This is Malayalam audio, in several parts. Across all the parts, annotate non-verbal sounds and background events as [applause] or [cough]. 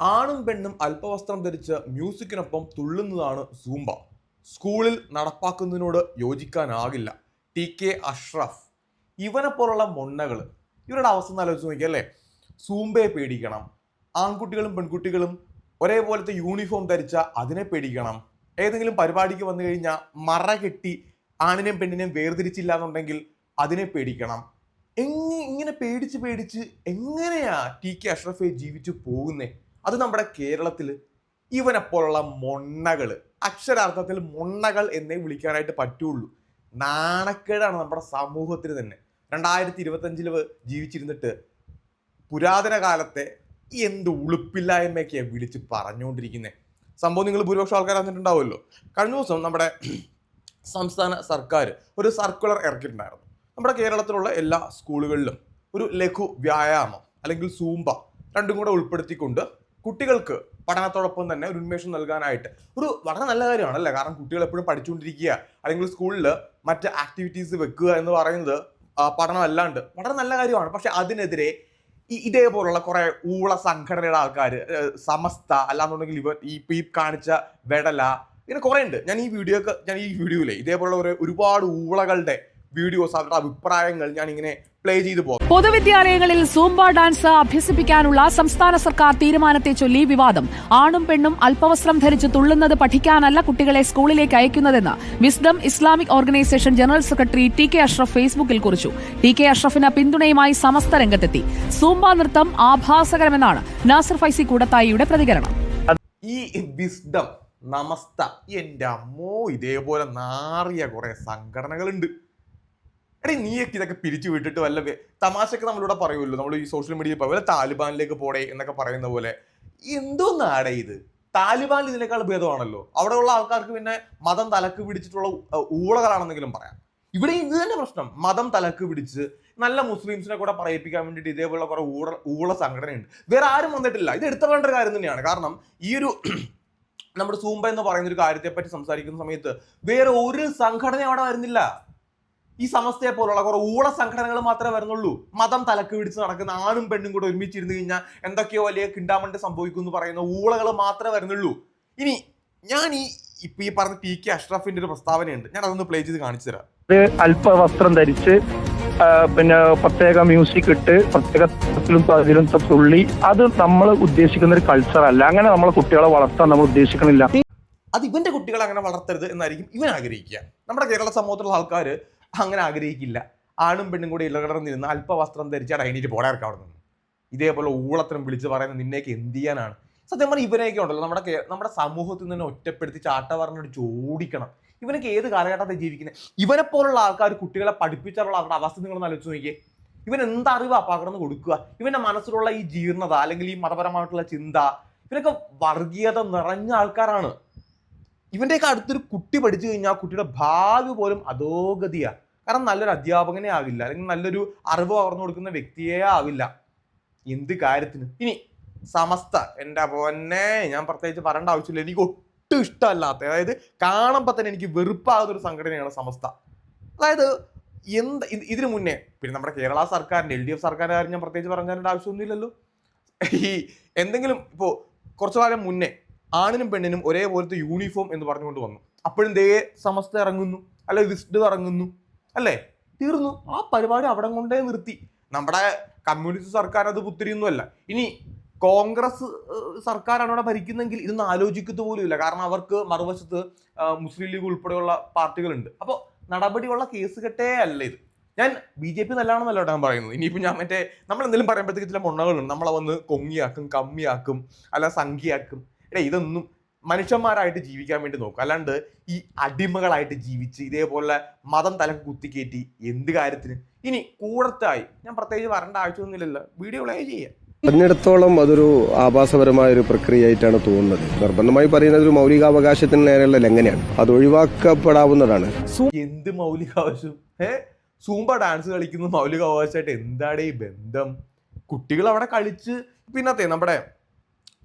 ആണും പെണ്ണും അല്പവസ്ത്രം ധരിച്ച് മ്യൂസിക്കിനൊപ്പം തുള്ളുന്നതാണ് സൂംബ. സ്കൂളിൽ നടപ്പാക്കുന്നതിനോട് യോജിക്കാനാകില്ല. T K Ashraf. ഇവനെ പോലുള്ള മൊണ്ണകൾ ഇവരുടെ അവസ്ഥ ആലോചിച്ച് നോക്കിയല്ലേ അല്ലേ? സൂംബയെ പേടിക്കണം. ആൺകുട്ടികളും പെൺകുട്ടികളും ഒരേപോലത്തെ യൂണിഫോം ധരിച്ച അതിനെ പേടിക്കണം. ഏതെങ്കിലും പരിപാടിക്ക് വന്നു കഴിഞ്ഞാൽ മറ കെട്ടി ആണിനെയും പെണ്ണിനെയും വേർതിരിച്ചില്ല എന്നുണ്ടെങ്കിൽ അതിനെ പേടിക്കണം. എങ്ങനെ ഇങ്ങനെ പേടിച്ച് പേടിച്ച് എങ്ങനെയാ ടി കെ അഷ്റഫെ ജീവിച്ചു പോകുന്നേ? അത് നമ്മുടെ കേരളത്തിൽ ഇവനെ പോലുള്ള മൊണ്ണകൾ അക്ഷരാർത്ഥത്തിൽ മൊണ്ണകൾ എന്നേ വിളിക്കാനായിട്ട് പറ്റുള്ളൂ. നാണക്കേടാണ് നമ്മുടെ സമൂഹത്തിന് തന്നെ. രണ്ടായിരത്തി ഇരുപത്തഞ്ചിൽ ജീവിച്ചിരുന്നിട്ട് പുരാതന കാലത്തെ എന്ത് ഉളുപ്പില്ലായ്മയൊക്കെയാണ് വിളിച്ച് പറഞ്ഞുകൊണ്ടിരിക്കുന്നത് സംഭവം നിങ്ങൾ ഭൂരിപക്ഷം ആൾക്കാർ അറിഞ്ഞിട്ടുണ്ടാവുമല്ലോ. കഴിഞ്ഞ ദിവസം നമ്മുടെ സംസ്ഥാന സർക്കാർ ഒരു സർക്കുലർ ഇറക്കിയിട്ടുണ്ടായിരുന്നു. നമ്മുടെ കേരളത്തിലുള്ള എല്ലാ സ്കൂളുകളിലും ഒരു ലഘു വ്യായാമം അല്ലെങ്കിൽ സൂമ്പ രണ്ടും കൂടെ ഉൾപ്പെടുത്തിക്കൊണ്ട് കുട്ടികൾക്ക് പഠനത്തോടൊപ്പം തന്നെ ഒരു ഉന്മേഷം നൽകാനായിട്ട്. ഒരു വളരെ നല്ല കാര്യമാണല്ലേ? കാരണം കുട്ടികൾ എപ്പോഴും പഠിച്ചുകൊണ്ടിരിക്കുക അല്ലെങ്കിൽ സ്കൂളിൽ മറ്റ് ആക്ടിവിറ്റീസ് വെക്കുക എന്ന് പറയുന്നത് പഠനം അല്ലാണ്ട് വളരെ നല്ല കാര്യമാണ്. പക്ഷെ അതിനെതിരെ ഈ ഇതേപോലുള്ള കുറെ ഊള സംഘടനയുടെ ആൾക്കാർ സമസ്ത അല്ലാന്നുണ്ടെങ്കിൽ ഇവർ ഈ പീ കാണിച്ച വെടല ഇങ്ങനെ കുറെ ഉണ്ട് ഞാൻ ഈ വീഡിയോ ഞാൻ ഈ വീഡിയോയിലെ ഇതേപോലുള്ള ഒരു ഒരുപാട് ഊളകളുടെ വീഡിയോസ് അവരുടെ അഭിപ്രായങ്ങൾ ഞാൻ ഇങ്ങനെ പ്ലേ ചെയ്തു പോകും. പൊതുവിദ്യാലയങ്ങളിൽ സൂംബ ഡാൻസ് അഭ്യസിപ്പിക്കാനുള്ള സംസ്ഥാന സർക്കാർ തീരുമാനത്തെ ചൊല്ലി വിവാദം. ആണും പെണ്ണും അല്പവസ്ത്രം ധരിച്ച് തുള്ളുന്നത് പഠിക്കാനല്ല കുട്ടികളെ സ്കൂളിലേക്ക് അയക്കുന്നതെന്ന് Wisdom Islamic Organisation general secretary T K Ashraf ഫേസ്ബുക്കിൽ കുറിച്ചു. ടി കെ അഷ്റഫിന് പിന്തുണയുമായി സമസ്ത രംഗത്തെത്തി. സൂംബ നൃത്തം ആഭാസകരമെന്നാണ് നാസർ ഫൈസി കൂടത്തായിയുടെ പ്രതികരണം. ഈ വിസ്ഡം നമസ്ത എന്റെ അമ്മോ ഇതേപോലെ നാറിയ കുറെ സംഘടനകളുണ്ട്. എടീ നീയൊക്കെ ഇതൊക്കെ പിരിച്ചു വിട്ടിട്ട് വല്ല തമാശക്ക് നമ്മളിവിടെ പറയുമല്ലോ. നമ്മൾ ഈ സോഷ്യൽ മീഡിയയിൽ വല്ല താലിബാനിലേക്ക് പോടേ എന്നൊക്കെ പറയുന്ന പോലെ. എന്തോ നാടെ ഇത്? താലിബാനിൽ ഇതിനേക്കാൾ ഭേദമാണല്ലോ. അവിടെയുള്ള ആൾക്കാർക്ക് പിന്നെ മതം തലക്ക് പിടിച്ചിട്ടുള്ള ഊളകളാണെന്നെങ്കിലും പറയാം. ഇവിടെ ഇത് തന്നെ പ്രശ്നം. മതം തലക്ക് പിടിച്ച് നല്ല മുസ്ലിംസിനെ കൂടെ പറയിപ്പിക്കാൻ വേണ്ടിയിട്ട് ഇതേപോലെ കുറെ ഊള ഊള സംഘടനയുണ്ട്. വേറെ ആരും വന്നിട്ടില്ല. ഇത് എടുത്തു വേണ്ട ഒരു കാര്യം തന്നെയാണ്. കാരണം ഈ ഒരു [clears throat] നമ്മുടെ സൂമ്പ എന്ന് പറയുന്ന ഒരു കാര്യത്തെ പറ്റി സംസാരിക്കുന്ന സമയത്ത് വേറെ ഒരു സംഘടന അവിടെ വരുന്നില്ല. ഈ സമസ്തയെ പോലുള്ള കുറെ ഊള സംഘടനകൾ മാത്രമേ വരുന്നുള്ളൂ. മതം തലക്ക് പിടിച്ച് നടക്കുന്ന ആണും പെണ്ണും കൂടെ ഒരുമിച്ചിരുന്ന് കഴിഞ്ഞാൽ എന്തൊക്കെയോ വലിയ കിണ്ടാമണ്ട് സംഭവിക്കും എന്ന് പറയുന്ന ഊളകൾ മാത്രമേ വരുന്നുള്ളൂ. ഇനി ഞാൻ ഈ ഇപ്പൊ ഈ പറഞ്ഞ ടി കെ അഷ്റഫിന്റെ ഒരു പ്രസ്താവനയുണ്ട്. ഞാൻ അതൊന്ന് പ്ലേ ചെയ്ത് കാണിച്ചു തരാം. അല്പ വസ്ത്രം ധരിച്ച് പിന്നെ പ്രത്യേക മ്യൂസിക് ഇട്ട് പ്രത്യേക തരത്തിലും അതിലും തുള്ളി അത് നമ്മൾ ഉദ്ദേശിക്കുന്ന ഒരു കൾച്ചർ അല്ല. അങ്ങനെ നമ്മളെ കുട്ടികളെ വളർത്താൻ നമ്മൾ ഉദ്ദേശിക്കണില്ല. അത് ഇവന്റെ കുട്ടികളെ അങ്ങനെ വളർത്തരുത് എന്നായിരിക്കും ഇവൻ ആഗ്രഹിക്കുക. നമ്മുടെ കേരള സമൂഹത്തിലുള്ള ആൾക്കാർ അങ്ങനെ ആഗ്രഹിക്കില്ല. ആണും പെണ്ണും കൂടി ഇലകടർന്നിരുന്ന് അല്പവസ്ത്രം ധരിച്ചാൽ അതിനിട്ട് പോടാർക്ക് അവിടെ നിന്ന് ഇതേപോലെ ഊളത്തിനും വിളിച്ച് പറയുന്ന നിന്നേക്ക് എന്ത് ചെയ്യാനാണ്. സത്യം പറഞ്ഞാൽ ഇവനെയൊക്കെ ഉണ്ടല്ലോ. നമ്മുടെ നമ്മുടെ സമൂഹത്തിൽ നിന്ന് ഒറ്റപ്പെടുത്തി ചാട്ട പറഞ്ഞിട്ട് ഓടിക്കണം ഇവനൊക്കെ ഏത് കാലഘട്ടത്തിൽ ജീവിക്കുന്നത് ഇവനെ പോലുള്ള ആൾക്കാർ കുട്ടികളെ പഠിപ്പിച്ചാലുള്ള അവരുടെ അവസ്ഥ നിങ്ങളൊന്ന് ആലോചിച്ച് നോക്കിയേ. ഇവൻ എന്താ അറിവാ പകർന്നു കൊടുക്കുക? ഇവന്റെ മനസ്സിലുള്ള ഈ ജീർണത അല്ലെങ്കിൽ ഈ മതപരമായിട്ടുള്ള ചിന്ത ഇവനൊക്കെ വർഗീയത നിറഞ്ഞ ആൾക്കാരാണ്. ഇവന്റെയൊക്കെ അടുത്തൊരു കുട്ടി പഠിച്ചു കഴിഞ്ഞാൽ ആ കുട്ടിയുടെ ഭാവി പോലും അധോഗതിയാ. കാരണം നല്ലൊരു അധ്യാപകനെ ആവില്ല അല്ലെങ്കിൽ നല്ലൊരു അറിവ് പകർന്നു കൊടുക്കുന്ന വ്യക്തിയെ ആവില്ല എന്ത് കാര്യത്തിന്. ഇനി സമസ്ത എന്റെ പൊന്നെ ഞാൻ പ്രത്യേകിച്ച് പറയേണ്ട ആവശ്യമില്ല. എനിക്ക് ഒട്ടും ഇഷ്ടമല്ലാത്ത അതായത് കാണുമ്പോൾ തന്നെ എനിക്ക് വെറുപ്പാകുന്ന ഒരു സംഘടനയാണ് സമസ്ത. അതായത് എന്ത് ഇതിനു മുന്നേ പിന്നെ നമ്മുടെ കേരള സർക്കാരിന്റെ എൽ ഡി എഫ് സർക്കാരിന്റെ കാര്യം ഞാൻ പ്രത്യേകിച്ച് പറഞ്ഞതിന്റെ ആവശ്യമൊന്നുമില്ലല്ലോ. ഈ എന്തെങ്കിലും ഇപ്പോൾ കുറച്ചു കാലം മുന്നേ ആണിനും പെണ്ണിനും ഒരേപോലത്തെ യൂണിഫോം എന്ന് പറഞ്ഞുകൊണ്ട് വന്നു. അപ്പോഴും ദേ സമസ്ത ഇറങ്ങുന്നു? അല്ലെ വിസ്ഡ് ഇറങ്ങുന്നു? അല്ലേ? തീർന്നു. ആ പരിപാടി അവിടെ കൊണ്ടേ നിർത്തി. നമ്മുടെ കമ്മ്യൂണിസ്റ്റ് സർക്കാർ അത് പുത്തിരിയൊന്നുമല്ല. ഇനി കോൺഗ്രസ് സർക്കാരാണ് അവിടെ ഭരിക്കുന്നെങ്കിൽ ഇതൊന്നും ആലോചിക്കത്തു ഇല്ല കാരണം അവർക്ക് മറുവശത്ത് മുസ്ലിം ലീഗ് ഉൾപ്പെടെയുള്ള പാർട്ടികളുണ്ട്. അപ്പോൾ നടപടിയുള്ള കേസ് കെട്ടേ അല്ല ഇത്. ഞാൻ ബി ജെ പി നല്ലതാണെന്നല്ല ഞാൻ പറയുന്നത്. ഇനിയിപ്പോൾ ഞാൻ മറ്റേ നമ്മൾ എന്തെങ്കിലും പറയുമ്പോഴത്തേക്ക് ചില മുണ്ണകളുണ്ട്. നമ്മളെ വന്ന് കൊങ്ങിയാക്കും കമ്മിയാക്കും അല്ല സംഖ്യയാക്കും. എടേ ഇതൊന്നും മനുഷ്യന്മാരായിട്ട് ജീവിക്കാൻ വേണ്ടി നോക്കും. അല്ലാണ്ട് ഈ അടിമകളായിട്ട് ജീവിച്ച് ഇതേപോലെ മതം തലക്ക് കുത്തിക്കയറ്റി എന്ത് കാര്യത്തിന്? ഇനി കൂടത്തായി. ഞാൻ പ്രത്യേകിച്ച് വരേണ്ട ആവശ്യമൊന്നുമില്ലല്ലോ. വീഡിയോ പ്ലേ ചെയ്യാം. പറഞ്ഞിടത്തോളം അതൊരു ആഭാസപരമായ ഒരു പ്രക്രിയ ആയിട്ടാണ് തോന്നുന്നത്. നിർബന്ധമായി പറയുന്നത് ഒരു മൗലികാവകാശത്തിന് നേരെയുള്ള ലംഘനയാണ്. അത് ഒഴിവാക്കപ്പെടാവുന്നതാണ്. എന്ത് മൗലികാവകാശം? ഏ സൂമ്പ ഡാൻസ് കളിക്കുന്ന മൗലികാവകാശമായിട്ട് എന്താണ് ഈ ബന്ധം? കുട്ടികൾ അവിടെ കളിച്ച് പിന്നത്തെ നമ്മുടെ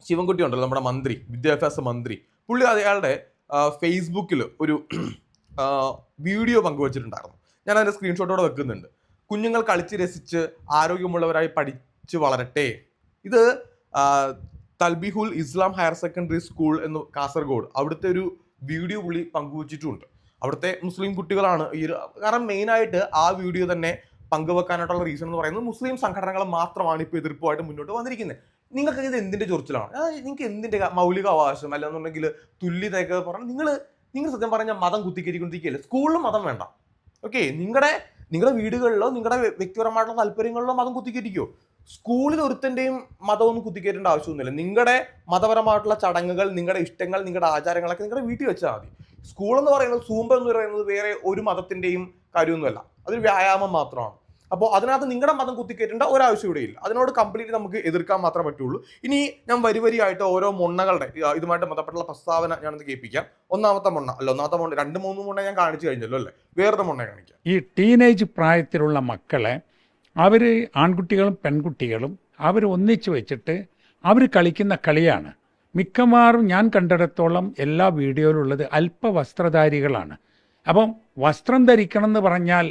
ശിവൻകുട്ടി ഉണ്ടല്ലോ നമ്മുടെ മന്ത്രി വിദ്യാഭ്യാസ മന്ത്രി. പുള്ളി അയാളുടെ ഫേസ്ബുക്കിൽ ഒരു വീഡിയോ പങ്കുവച്ചിട്ടുണ്ടായിരുന്നു. ഞാൻ അതിന്റെ സ്ക്രീൻഷോട്ടോടെ വെക്കുന്നുണ്ട്. കുഞ്ഞുങ്ങൾ കളിച്ച് രസിച്ച് ആരോഗ്യമുള്ളവരായി പഠിച്ച് വളരട്ടെ. ഇത് Thalbihul Islam higher secondary school എന്ന് കാസർഗോഡ് അവിടുത്തെ ഒരു വീഡിയോ പുള്ളി പങ്കുവച്ചിട്ടുണ്ട്. അവിടുത്തെ മുസ്ലിം കുട്ടികളാണ് ഈ കാരണം മെയിനായിട്ട് ആ വീഡിയോ തന്നെ പങ്കുവെക്കാനായിട്ടുള്ള റീസൺ എന്ന് പറയുന്നത് മുസ്ലിം സംഘടനകൾ മാത്രമാണ് ഇപ്പോൾ എതിർപ്പുമായിട്ട് മുന്നോട്ട് വന്നിരിക്കുന്നത്. നിങ്ങൾക്ക് ഇത് എന്തിന്റെ ചൊറിച്ചിലാണ്? നിങ്ങൾക്ക് എന്തിന്റെ മൗലിക അവകാശം? അല്ലെന്നുണ്ടെങ്കിൽ തുല്യതയൊക്കെ പറഞ്ഞാൽ നിങ്ങൾ നിങ്ങൾ സത്യം പറഞ്ഞാൽ മതം കുത്തിക്കരിക്കൊണ്ടിരിക്കുകയല്ലേ സ്കൂളിലും മതം വേണ്ട. ഓക്കെ നിങ്ങളുടെ നിങ്ങളുടെ വീടുകളിലോ നിങ്ങളുടെ വ്യ- വ്യക്തിപരമായിട്ടുള്ള താല്പര്യങ്ങളിലോ മതം കുത്തിക്കരിക്കോ സ്കൂളിൽ ഒരുത്തന്റെയും മതമൊന്നും കുത്തിക്കേറ്റേണ്ട ആവശ്യമൊന്നുമില്ല. നിങ്ങളുടെ മതപരമായിട്ടുള്ള ചടങ്ങുകൾ നിങ്ങളുടെ ഇഷ്ടങ്ങൾ നിങ്ങളുടെ ആചാരങ്ങളൊക്കെ നിങ്ങളുടെ വീട്ടിൽ വെച്ചാൽ മതി. സ്കൂൾ എന്ന് പറയുന്നത് സൂമ്പ എന്ന് പറയുന്നത് വേറെ ഒരു മതത്തിന്റെയും കാര്യമൊന്നുമല്ല. അതൊരു വ്യായാമം മാത്രമാണ്. അപ്പോൾ അതിനകത്ത് നിങ്ങളുടെ മതം കുത്തിക്കേറ്റേണ്ട ഒരാവശ്യം ഇവിടെ ഇല്ല. അതിനോട് കംപ്ലീറ്റ് നമുക്ക് എതിർക്കാൻ മാത്രമേ പറ്റുള്ളൂ. ഇനി ഞാൻ വരി വരിയായിട്ട് ഓരോ മുണ്ണകളുടെ ഇതുമായിട്ട് ബന്ധപ്പെട്ടുള്ള പ്രസ്താവന ഞാനൊന്ന് കേൾപ്പിക്കാം. ഒന്നാമത്തെ മുണ്ണ അല്ല ഒന്നാമത്തെ മുണ്ണ രണ്ട് മൂന്ന് മുണ്ണ ഞാൻ കാണിച്ചു കഴിഞ്ഞല്ലോ അല്ലേ? വേറെ മുണ്ണ കാണിക്കാം. ഈ ടീനേജ് പ്രായത്തിലുള്ള മക്കളെ അവർ ആൺകുട്ടികളും പെൺകുട്ടികളും അവർ ഒന്നിച്ചു വെച്ചിട്ട് അവർ കളിക്കുന്ന കളിയാണ്. മിക്കവാറും ഞാൻ കണ്ടിടത്തോളം എല്ലാ വീഡിയോയിലുള്ളത് അല്പ വസ്ത്രധാരികളാണ് അപ്പം വസ്ത്രം ധരിക്കണം എന്ന് പറഞ്ഞാൽ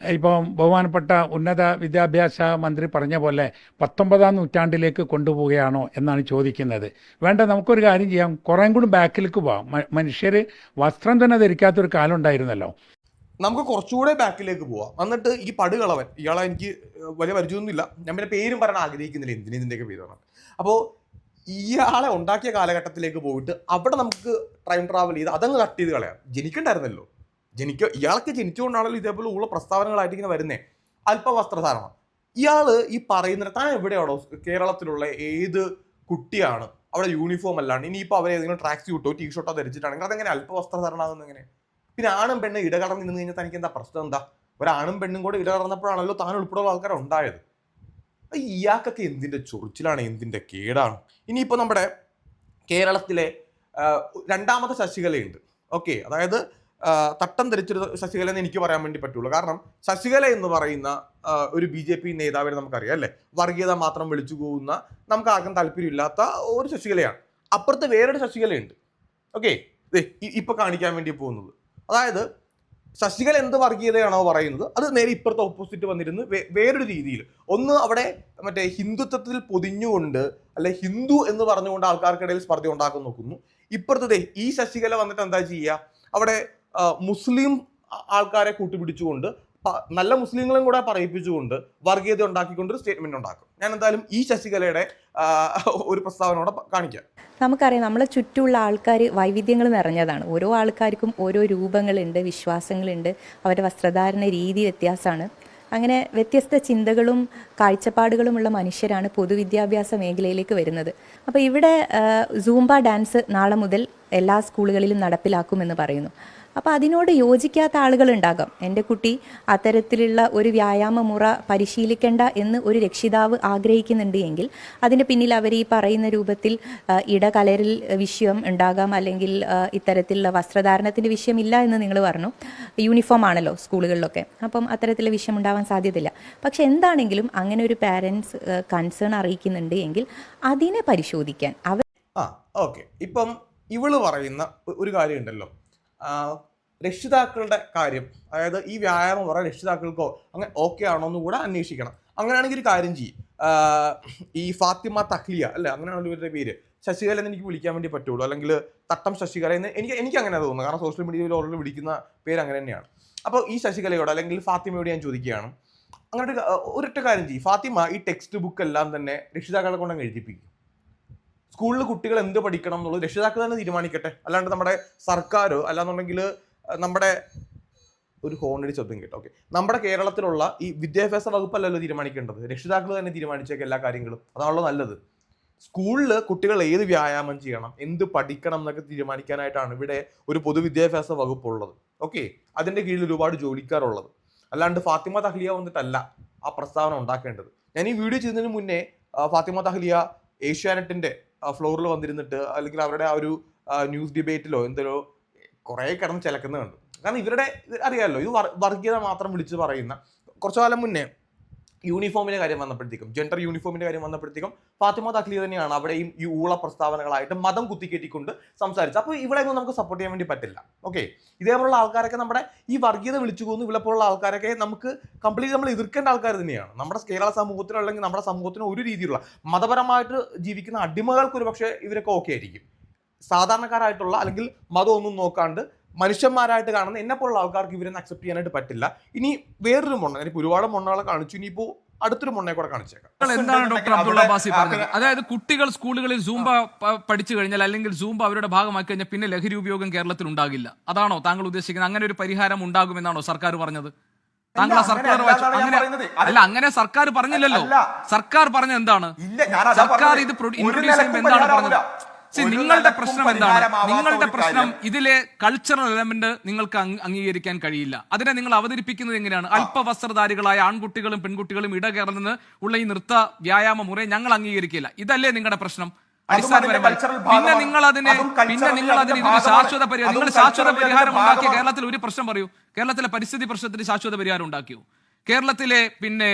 ഇപ്പം ബഹുമാനപ്പെട്ട ഉന്നത വിദ്യാഭ്യാസ മന്ത്രി പറഞ്ഞ പോലെ പത്തൊമ്പതാം നൂറ്റാണ്ടിലേക്ക് കൊണ്ടുപോവുകയാണോ എന്നാണ് ചോദിക്കുന്നത്. വേണ്ട നമുക്കൊരു കാര്യം ചെയ്യാം. കുറേ കൂടി ബാക്കിലേക്ക് പോവാം. മനുഷ്യർ വസ്ത്രം തന്നെ ധരിക്കാത്തൊരു കാലം ഉണ്ടായിരുന്നല്ലോ. നമുക്ക് കുറച്ചുകൂടെ ബാക്കിലേക്ക് പോവാം. എന്നിട്ട് ഈ പടുകളവൻ ഇയാളെ എനിക്ക് വലിയ പരിചയമൊന്നുമില്ല. ഞാൻ പിന്നെ പേരും പറയാൻ ആഗ്രഹിക്കുന്നില്ല. എന്തിനു ഇതിന്റെയൊക്കെ പേര് അപ്പോൾ ഇയാളെ ഉണ്ടാക്കിയ കാലഘട്ടത്തിലേക്ക് പോയിട്ട് അവിടെ നമുക്ക് ടൈം ട്രാവൽ ചെയ്ത് അതങ്ങ് കട്ട് ചെയ്ത് കളയാം. ജനിക്കണ്ടായിരുന്നല്ലോ. ജനിക്ക ഇയാൾക്ക് ജനിച്ചുകൊണ്ടാണല്ലോ ഇതേപോലെ ഉള്ള പ്രസ്താവനകളായിട്ട് ഇങ്ങനെ വരുന്നേ. അല്പവസ്ത്രധാരണം. ഇയാൾ ഈ പറയുന്ന താൻ എവിടെയാണോ? കേരളത്തിലുള്ള ഏത് കുട്ടിയാണ്? അവിടെ യൂണിഫോം അല്ലാണ്ട്. ഇനിയിപ്പോൾ അവർ ഏതെങ്കിലും ട്രാക്ക് സ്യൂട്ടോ ടീഷർട്ടോ ധരിച്ചിട്ടാണെങ്കിൽ അതെങ്ങനെ അല്പ വസ്ത്രധാരണമാകുന്ന എങ്ങനെ പിന്നെ ആണും പെണ്ണും ഇടകടന്ന് നിന്ന് കഴിഞ്ഞാൽ തനിക്ക് എന്താ പ്രശ്നം? എന്താ? ഒരാണും പെണ്ണും കൂടെ ഇടകടന്നപ്പോഴാണല്ലോ താൻ ഉൾപ്പെടെയുള്ള ആൾക്കാർ ഉണ്ടായത്. ഇയാൾക്കൊക്കെ എന്തിന്റെ ചൊറിച്ചിലാണ്? എന്തിന്റെ കേടാണ്? ഇനിയിപ്പോൾ നമ്മുടെ കേരളത്തിലെ രണ്ടാമത്തെ ശശികലയുണ്ട്. ഓക്കെ അതായത് തട്ടം ധരിച്ചൊരു ശശികല എന്ന് എനിക്ക് പറയാൻ വേണ്ടി പറ്റുള്ളൂ. കാരണം ശശികല എന്ന് പറയുന്ന ഒരു ബി ജെ പി നേതാവിനെ നമുക്കറിയാം അല്ലേ? വർഗീയത മാത്രം വിളിച്ചു പോകുന്ന നമുക്ക് ആർക്കും താല്പര്യമില്ലാത്ത ഒരു ശശികലയാണ്. അപ്പുറത്ത് വേറൊരു ശശികലയുണ്ട്. ഓക്കെ? ഇപ്പൊ കാണിക്കാൻ വേണ്ടി പോകുന്നത്. അതായത് ശശികല എന്ത് വർഗീയതയാണോ പറയുന്നത് അത് നേരെ ഇപ്പുറത്തെ ഓപ്പോസിറ്റ് വന്നിരുന്നു വേറൊരു രീതിയിൽ. ഒന്ന് അവിടെ മറ്റേ ഹിന്ദുത്വത്തിൽ പൊതിഞ്ഞുകൊണ്ട് അല്ലെ ഹിന്ദു എന്ന് പറഞ്ഞുകൊണ്ട് ആൾക്കാർക്കിടയിൽ സ്പർദ്ധ ഉണ്ടാക്കാൻ നോക്കുന്നു. ഇപ്പുറത്തെ ഈ ശശികല വന്നിട്ട് എന്താ ചെയ്യുക? അവിടെ മുസ്ലിം ആൾക്കാരെ കൂട്ടുപിടിച്ചുകൊണ്ട് നല്ല മുസ്ലിങ്ങളും കൂടെ പറയിപ്പിച്ചുകൊണ്ട് വർഗീയത ഉണ്ടാക്കിക്കൊണ്ട് ഒരു സ്റ്റേറ്റ്മെന്റ് ഉണ്ടാക്കും. ഞാൻ എന്തായാലും ഈ ശശികലയുടെ ഒരു പ്രസ്താവനയോടെ കാണിക്കാം. നമുക്കറിയാം നമ്മളെ ചുറ്റുമുള്ള ആൾക്കാർ വൈവിധ്യങ്ങൾ നിറഞ്ഞതാണ്. ഓരോ ആൾക്കാർക്കും ഓരോ രൂപങ്ങളുണ്ട് വിശ്വാസങ്ങളുണ്ട് അവരുടെ വസ്ത്രധാരണ രീതി വ്യത്യാസമാണ്. അങ്ങനെ വ്യത്യസ്ത ചിന്തകളും കാഴ്ചപ്പാടുകളുമുള്ള മനുഷ്യരാണ് പൊതുവിദ്യാഭ്യാസ മേഖലയിലേക്ക് വരുന്നത്. അപ്പോൾ ഇവിടെ സൂംബ ഡാൻസ് നാളെ മുതൽ എല്ലാ സ്കൂളുകളിലും നടപ്പിലാക്കുമെന്ന് പറയുന്നു. അപ്പോൾ അതിനോട് യോജിക്കാത്ത ആളുകളുണ്ടാകാം. എന്റെ കുട്ടി അത്തരത്തിലുള്ള ഒരു വ്യായാമ മുറ പരിശീലിക്കേണ്ട എന്ന് ഒരു രക്ഷിതാവ് ആഗ്രഹിക്കുന്നുണ്ട് എങ്കിൽ അതിന്റെ പിന്നിൽ അവർ ഈ പറയുന്ന രൂപത്തിൽ ഇടകലരിൽ വിഷയം ഉണ്ടാകാം അല്ലെങ്കിൽ ഇത്തരത്തിലുള്ള വസ്ത്രധാരണത്തിന്റെ വിഷയമില്ല എന്ന് നിങ്ങൾ പറഞ്ഞു. യൂണിഫോം ആണല്ലോ സ്കൂളുകളിലൊക്കെ. അപ്പം അത്തരത്തിലുള്ള വിഷയം ഉണ്ടാവാൻ സാധ്യതയില്ല. പക്ഷെ എന്താണെങ്കിലും അങ്ങനെ ഒരു പാരൻസ് കൺസേൺ അറിയിക്കുന്നുണ്ട് എങ്കിൽ അതിനെ പരിശോധിക്കാൻ അവർ ആ ഓക്കെ. ഇപ്പം ഇവൾ പറയുന്ന ഒരു കാര്യമുണ്ടല്ലോ. രക്ഷിതാക്കളുടെ കാര്യം. അതായത് ഈ വ്യായാമം പറയാൻ രക്ഷിതാക്കൾക്കോ അങ്ങനെ ഓക്കെ ആണോ എന്ന് കൂടെ അന്വേഷിക്കണം. അങ്ങനെയാണെങ്കിൽ ഒരു കാര്യം ചെയ്യും. ഈ ഫാത്തിമ തഹ്ലിയ അല്ലെ? അങ്ങനെയാണല്ലോ ഇവരുടെ പേര്. ശശികല എന്ന് എനിക്ക് വിളിക്കാൻ വേണ്ടി പറ്റുള്ളൂ. അല്ലെങ്കിൽ തട്ടം ശശികല എന്ന് എനിക്ക് എനിക്ക് അങ്ങനെ തോന്നുന്നു. കാരണം സോഷ്യൽ മീഡിയയിൽ ഓൾറെഡി വിളിക്കുന്ന പേര് അങ്ങനെ തന്നെയാണ്. അപ്പോൾ ഈ ശശികലയോട് അല്ലെങ്കിൽ ഫാത്തിമയോട് ഞാൻ ചോദിക്കുകയാണ്. അങ്ങനെ ഒരു ഒരൊറ്റ കാര്യം ചെയ്യും. ഫാത്തിമ ഈ ടെക്സ്റ്റ് ബുക്ക് എല്ലാം തന്നെ രക്ഷിതാക്കളെ കൊണ്ട് എഴുതിപ്പിക്കും. സ്കൂളിൽ കുട്ടികൾ എന്ത് പഠിക്കണം എന്നുള്ളത് രക്ഷിതാക്കൾ തന്നെ തീരുമാനിക്കട്ടെ. അല്ലാണ്ട് നമ്മുടെ സർക്കാരോ അല്ലാന്നുണ്ടെങ്കിൽ നമ്മുടെ ഒരു ഹോണടി ശബ്ദം കേട്ടോ. ഓക്കെ. നമ്മുടെ കേരളത്തിലുള്ള ഈ വിദ്യാഭ്യാസ വകുപ്പല്ലല്ലോ തീരുമാനിക്കേണ്ടത്? രക്ഷിതാക്കൾ തന്നെ തീരുമാനിച്ചേക്ക് എല്ലാ കാര്യങ്ങളും. അതാണല്ലോ നല്ലത്. സ്കൂളിൽ കുട്ടികൾ ഏത് വ്യായാമം ചെയ്യണം? എന്ത് പഠിക്കണം എന്നൊക്കെ തീരുമാനിക്കാനായിട്ടാണ് ഇവിടെ ഒരു പൊതുവിദ്യാഭ്യാസ വകുപ്പുള്ളത്. ഓക്കെ. അതിന്റെ കീഴിൽ ഒരുപാട് ജോലിക്കാരുള്ളത്. അല്ലാണ്ട് ഫാത്തിമ തഹ്ലിയ വന്നിട്ടല്ല ആ പ്രസ്താവന ഉണ്ടാക്കേണ്ടത്. ഞാൻ ഈ വീഡിയോ ചെയ്യുന്നതിന് മുന്നേ ഫാത്തിമ തഹ്ലിയ ഏഷ്യാനെറ്റിന്റെ ഫ്ലോറിൽ വന്നിരുന്നിട്ട് അല്ലെങ്കിൽ അവരുടെ ആ ഒരു ന്യൂസ് ഡിബേറ്റിലോ എന്തോ കുറേ കിടന്ന് ചിലക്കുന്നത് കണ്ടു. കാരണം ഇവരുടെ അറിയാമല്ലോ ഇത് വർ- വർഗീയത മാത്രം വിളിച്ച് പറയുന്ന കുറച്ചു കാലം മുന്നേ യൂണിഫോമിന്റെ കാര്യം വന്നപ്പോഴത്തേക്കും ജെൻഡർ യൂണിഫോമിന്റെ കാര്യം വന്നപ്പോഴത്തേക്കും ഫാത്തിമ തക്ലി തന്നെയാണ് അവിടെയും ഈ ഊള പ്രസ്താവനകളായിട്ട് മതം കുത്തിക്കേറ്റിക്കൊണ്ട് സംസാരിച്ചത്. അപ്പോൾ ഇവിടെയൊന്നും നമുക്ക് സപ്പോർട്ട് ചെയ്യാൻ വേണ്ടി പറ്റില്ല. ഓക്കെ ഇതേപോലുള്ള ആൾക്കാരൊക്കെ നമ്മുടെ ഈ വർഗീയത വിളിച്ചു പോകുന്നു ഇവിടെ പോലുള്ള ആൾക്കാരൊക്കെ നമുക്ക് കംപ്ലീറ്റ് നമ്മൾ എതിർക്കേണ്ട ആൾക്കാർ തന്നെയാണ്. നമ്മുടെ കേരള സമൂഹത്തിനോ അല്ലെങ്കിൽ നമ്മുടെ സമൂഹത്തിനോ ഒരു രീതിയിലുള്ള മതപരമായിട്ട് ജീവിക്കുന്ന അടിമകൾക്ക് ഒരു പക്ഷേ ഇവരൊക്കെ ഓക്കെ ആയിരിക്കും. സാധാരണക്കാരായിട്ടുള്ള അല്ലെങ്കിൽ മതമൊന്നും നോക്കാണ്ട് മനുഷ്യന്മാരായിട്ട് കാണുന്ന എന്നെ പോലുള്ള ആൾക്കാർക്ക് ഇവരൊന്നും അക്സെപ്റ്റ് ചെയ്യാനായിട്ട് പറ്റില്ല. ഇനി വേറൊരു മൊണ്ണ എനിക്ക് ഒരുപാട് മൊണ്ണകളെ കാണിച്ചു ഇനിയിപ്പോ അടുത്തൊരു മൊണ്ണയെ കൂടെ കാണിച്ചേക്കാം. നിങ്ങൾ എന്താണ് ഡോക്ടർ അബ്ദുള്ള ബാസി പറഞ്ഞത്? അതായത് കുട്ടികൾ സ്കൂളുകളിൽ സൂംബ പഠിച്ചു കഴിഞ്ഞാൽ അല്ലെങ്കിൽ സൂംബ അവരുടെ ഭാഗമാക്കി കഴിഞ്ഞാൽ പിന്നെ ലഹരി ഉപയോഗം കേരളത്തിൽ ഉണ്ടാകില്ല. അതാണോ താങ്കൾ ഉദ്ദേശിക്കുന്നത്? അങ്ങനെ ഒരു പരിഹാരം ഉണ്ടാകുമെന്നാണോ സർക്കാർ പറഞ്ഞത്? താങ്കൾ സർക്കാർ അങ്ങനെ അല്ല അങ്ങനെ സർക്കാർ പറഞ്ഞില്ലല്ലോ. സർക്കാർ പറഞ്ഞത് എന്താണ്? ഇല്ല ഞാൻ അതാ സർക്കാർ ഇത് ഇൻട്രൊഡ്യൂസ് ചെയ്യുമ്പോൾ എന്താണ് പറഞ്ഞത്? നിങ്ങളുടെ പ്രശ്നം എന്താണ്? നിങ്ങളുടെ പ്രശ്നം ഇതിലെ കൾച്ചറൽ എലമെന്റ് നിങ്ങൾക്ക് അംഗീകരിക്കാൻ കഴിയില്ല. അതിനെ നിങ്ങൾ അവതരിപ്പിക്കുന്നത് എങ്ങനെയാണ്? അല്പവസ്ത്രധാരികളായ ആൺകുട്ടികളും പെൺകുട്ടികളും ഇടകേറുന്ന ഉള്ള ഈ നൃത്ത വ്യായാമ മുറയെ ഞങ്ങൾ അംഗീകരിക്കില്ല. ഇതല്ലേ നിങ്ങളുടെ പ്രശ്നം? അടിസ്ഥാനപരമായി. പിന്നെ നിങ്ങൾ അതിനെ പിന്നെ നിങ്ങൾ അതിന് ഇതിന് ശാശ്വത പരിഹാരം നിങ്ങൾ ശാശ്വത പരിഹാരം ഉണ്ടാക്കിയ കേരളത്തിൽ ഒരു പ്രശ്നം പറയൂ. കേരളത്തിലെ പരിസ്ഥിതി പ്രശ്നത്തിന് ശാശ്വത പരിഹാരം ഉണ്ടാക്കിയോ? കേരളത്തിലെ പിന്നെ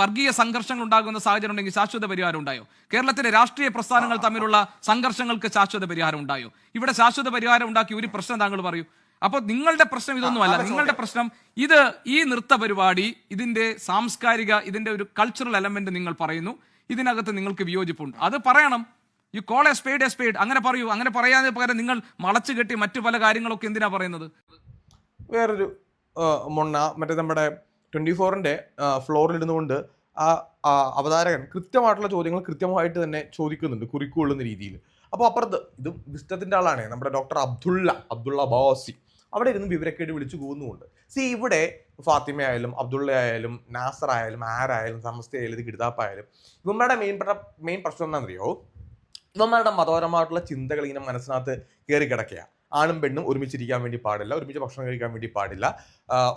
വർഗീയ സംഘർഷങ്ങൾ ഉണ്ടാകുന്ന സാഹചര്യം ഉണ്ടെങ്കിൽ ശാശ്വത പരിഹാരം ഉണ്ടായോ? കേരളത്തിലെ രാഷ്ട്രീയ പ്രസ്ഥാനങ്ങൾ തമ്മിലുള്ള സംഘർഷങ്ങൾക്ക് ശാശ്വത പരിഹാരം ഉണ്ടായോ? ഇവിടെ ശാശ്വത പരിഹാരം ഉണ്ടാക്കി ഒരു പ്രശ്നം താങ്കൾ പറയൂ. അപ്പോൾ നിങ്ങളുടെ പ്രശ്നം ഇതൊന്നുമല്ല. നിങ്ങളുടെ പ്രശ്നം ഇത് ഈ നൃത്ത പരിപാടി ഇതിന്റെ സാംസ്കാരിക ഇതിന്റെ ഒരു കൾച്ചറൽ എലമെന്റ് നിങ്ങൾ പറയുന്നു. ഇതിനകത്ത് നിങ്ങൾക്ക് വിയോജിപ്പുണ്ട്. അത് പറയണം. You call a spade a spade അങ്ങനെ പറയൂ. അങ്ങനെ പറയാതെ പകരം നിങ്ങൾ വളച്ചു കെട്ടി മറ്റു പല കാര്യങ്ങളൊക്കെ എന്തിനാ പറയുന്നത്? വേറൊരു മൊണ്ണ മറ്റേ നമ്മുടെ ട്വന്റി ഫോറിന്റെ ഫ്ലോറിൽ ഇരുന്നുകൊണ്ട് ആ അവതാരകൻ കൃത്യമായിട്ടുള്ള ചോദ്യങ്ങൾ കൃത്യമായിട്ട് തന്നെ ചോദിക്കുന്നുണ്ട് കുറിക്കൊള്ളുന്ന രീതിയിൽ. അപ്പോൾ അപ്പുറത്ത് ഇത് വിസ്റ്റത്തിന്റെ ആളാണ് നമ്മുടെ ഡോക്ടർ അബ്ദുള്ള അബ്ദുള്ള ബാസി അവിടെ ഇരുന്ന് വിവരക്കേട് വിളിച്ചു പോകുന്നുമുണ്ട് സി ഇവിടെ ഫാത്തിമ ആയാലും അബ്ദുള്ള ആയാലും നാസർ ആയാലും ആരായാലും സമസ്ത ആയാലും ഇത് കിടുതാപ്പായാലും ഇവന്മാരുടെ മെയിൻ മെയിൻ പ്രശ്നം എന്താണെന്നറിയോ? ഇവന്മാരുടെ മതപരമായിട്ടുള്ള ചിന്തകൾ ഇങ്ങനെ മനസ്സിനകത്ത് കയറി കിടക്കുക ആണും പെണ്ണും ഒരുമിച്ചിരിക്കാൻ വേണ്ടി പാടില്ല ഒരുമിച്ച് ഭക്ഷണം കഴിക്കാൻ വേണ്ടി പാടില്ല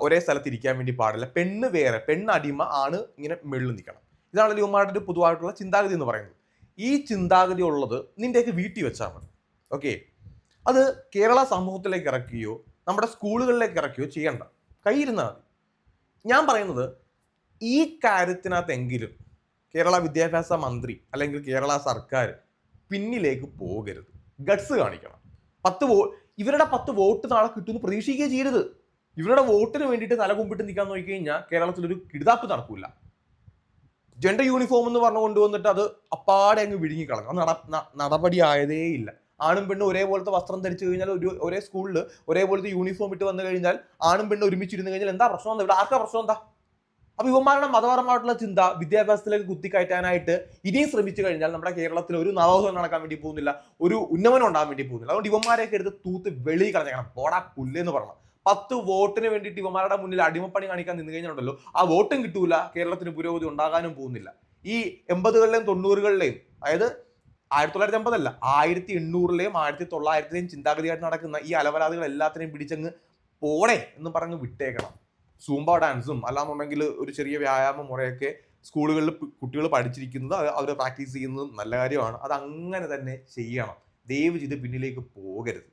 ഒരേ സ്ഥലത്ത് ഇരിക്കാൻ വേണ്ടി പാടില്ല. പെണ്ണ് വേറെ പെണ്ണ് അടിമ ആണ് ഇങ്ങനെ മെള്ളിൽ നിൽക്കണം. ഇതാണ് ലിയോമാർഡിന്റെ പൊതുവായിട്ടുള്ള ചിന്താഗതി എന്ന് പറയുന്നത്. ഈ ചിന്താഗതി ഉള്ളത് നിന്റെയൊക്കെ വീട്ടിൽ വെച്ചാൽ മതി. ഓക്കെ? അത് കേരള സമൂഹത്തിലേക്ക് ഇറക്കുകയോ നമ്മുടെ സ്കൂളുകളിലേക്ക് ഇറക്കുകയോ ചെയ്യണ്ട. കയ്യിരുന്നാൽ മതി. ഞാൻ പറയുന്നത് ഈ കാര്യത്തിനകത്തെങ്കിലും കേരള വിദ്യാഭ്യാസ മന്ത്രി അല്ലെങ്കിൽ കേരള സർക്കാർ പിന്നിലേക്ക് പോകരുത്. ഗഡ്സ് കാണിക്കണം. പത്ത് വോ ഇവരുടെ പത്ത് വോട്ട് നാളെ കിട്ടുമെന്ന് പ്രതീക്ഷിക്കുകയും ചെയ്യരുത്. ഇവരുടെ വോട്ടിന് വേണ്ടിയിട്ട് തല കുമ്പിട്ട് നിൽക്കാൻ നോക്കി കഴിഞ്ഞാൽ കേരളത്തിലൊരു കിടുതാപ്പ് നടക്കൂല. ജെൻഡർ യൂണിഫോം എന്ന് പറഞ്ഞു കൊണ്ടുവന്നിട്ട് അത് അപ്പാടെ അങ്ങ് വിഴുങ്ങിക്കളഞ്ഞു. നട നടപടി ആയതേ ഇല്ല. ആണും പെണ്ണും ഒരേപോലത്തെ വസ്ത്രം ധരിച്ചു കഴിഞ്ഞാൽ ഒരു ഒരേ സ്കൂളിൽ ഒരേപോലത്തെ യൂണിഫോം ഇട്ട് വന്നു കഴിഞ്ഞാൽ ആണും പെണ്ണും ഒരുമിച്ചിരുന്ന് കഴിഞ്ഞാൽ എന്താ പ്രശ്നം എന്താ ഇവിടെ ആർക്കാ പ്രശ്നം എന്താ? അപ്പൊ ഇവന്മാരുടെ മതപരമായിട്ടുള്ള ചിന്ത വിദ്യാഭ്യാസത്തിലേക്ക് കുത്തിക്കയറ്റാനായിട്ട് ഇനിയും ശ്രമിച്ചു കഴിഞ്ഞാൽ നമ്മുടെ കേരളത്തിൽ ഒരു നവോത്സവം നടക്കാൻ വേണ്ടി പോകുന്നില്ല ഒരു ഉന്നമനം ഉണ്ടാകാൻ വേണ്ടി പോകുന്നില്ല. അതുകൊണ്ട് ഇവന്മാരെയൊക്കെ എടുത്ത് തൂത്ത് വെളി കളഞ്ഞേക്കണം. പോടാ പുല്ലെന്ന് പറയണം പത്ത് വോട്ടിന് വേണ്ടിയിട്ട് ഇവന്മാരുടെ മുന്നിൽ അടിമപ്പണി കാണിക്കാൻ നിന്ന് കഴിഞ്ഞിട്ടുണ്ടല്ലോ ആ വോട്ടും കിട്ടൂല കേരളത്തിന് പുരോഗതി ഉണ്ടാകാനും പോകുന്നില്ല. ഈ എൺപതുകളിലെയും തൊണ്ണൂറുകളിലെയും അതായത് ആയിരത്തി തൊള്ളായിരത്തി എൺപതല്ല ആയിരത്തി എണ്ണൂറിലെയും ആയിരത്തി തൊള്ളായിരത്തിലെയും ചിന്താഗതിയായിട്ട് നടക്കുന്ന ഈ അലവരാതികൾ എല്ലാത്തിനെയും പിടിച്ചങ്ങ് പോണേ എന്ന് പറഞ്ഞ് വിട്ടേക്കണം. സൂംബ ഡാൻസും അല്ലാന്നുണ്ടെങ്കിൽ ഒരു ചെറിയ വ്യായാമ മുറയൊക്കെ സ്കൂളുകളിൽ കുട്ടികൾ പഠിച്ചിരിക്കുന്നത് അവർ പ്രാക്ടീസ് ചെയ്യുന്നതും നല്ല കാര്യമാണ്. അത് അങ്ങനെ തന്നെ ചെയ്യണം. ദയവ് ചെയ്ത് പിന്നിലേക്ക് പോകരുത്.